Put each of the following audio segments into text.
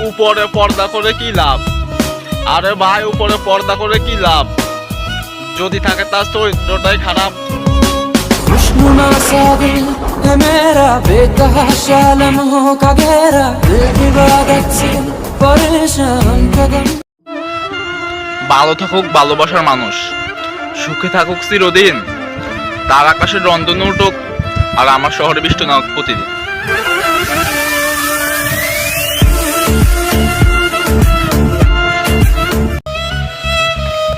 উপরে পর্দা করে কি লাভ? আরে ভাই, উপরে পর্দা করে কি লাভ? যদি থাকে তার চরিত্রটাই খারাপ। ভালো থাকুক ভালোবাসার মানুষ। সুখে থাকুক চিরদিন। তার আকাশে রন্ধন উঠুক আর আমার শহরে বিষ্ট নাক প্রতিদিন।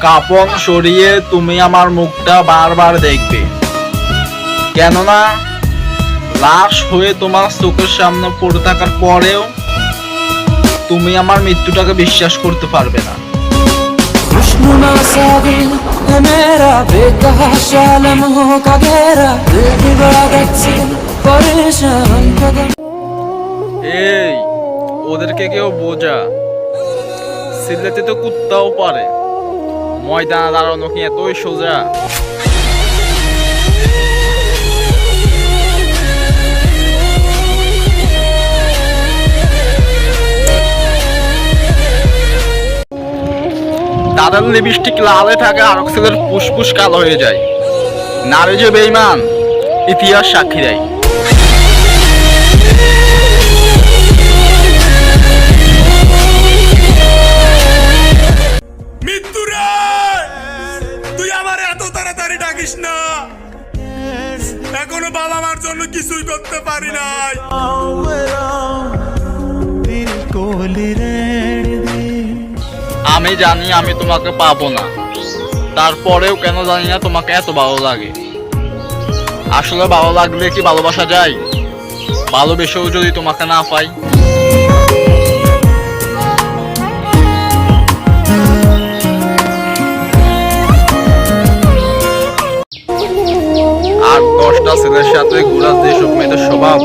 কাপন সরিয়ে তুমি আমার মুখটা বারবার দেখবে কেননা লাশ হয়ে তোমার চোখের সামনে পড়ে থাকার পরেও তুমি আমার মৃত্যুটাকে বিশ্বাস করতে পারবে না खुशनुमा सा दिल है मेरा बेतहाशा लम्हों का घेरा दिल इबादत से परेशान कदम এই ওদেরকে কেউ বোঝা সিলেটে তো কুত্তাও পারে ময়দানে দাঁড়ানো কি এতই সোজা। দাদার লিপস্টিক লালে থাকে, আর ছেলের ফুসফুস কালো হয়ে যায়। নারী যে বেইমান ইতিহাস সাক্ষী দেয়। এখনও বাবা মার জন্য কিছুই করতে পারি নাই। আমি জানি আমি তোমাকে পাবো না। তারপরেও কেন জানি না তোমাকে এত ভালো লাগে। আসলে ভালো লাগলে কি ভালোবাসা যায়? ভালোবেসেও যদি তোমাকে না পাই। ছেলের সাথে ঘোরার যেসব মেয়েদের স্বভাব,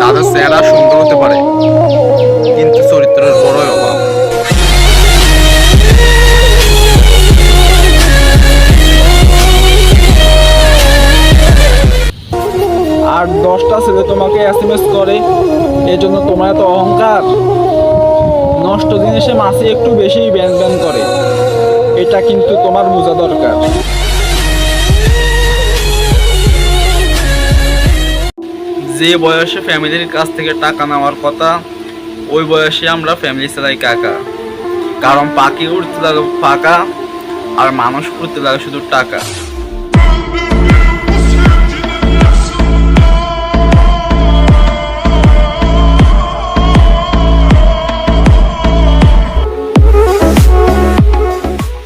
তাদের চেহারা সুন্দর হতে পারে, কিন্তু চরিত্রের বড়ই অভাব। আর দশটা ছেলে তোমাকে এস এম এস করে, এজন্য তোমার এত অহংকার। নষ্ট জিনিসে মাছি একটু বেশি ব্যান ব্যান করে, এটা কিন্তু তোমার বোঝা দরকার। যে বয়সে ফ্যামিলির কাছ থেকে টাকা নেওয়ার কথা, ওই বয়সে আমরা ফ্যামিলি চালাই কাকা। কারণ পাখি উঠতে লাগে ফাঁকা, আর মানুষ উঠতে লাগে শুধু টাকা।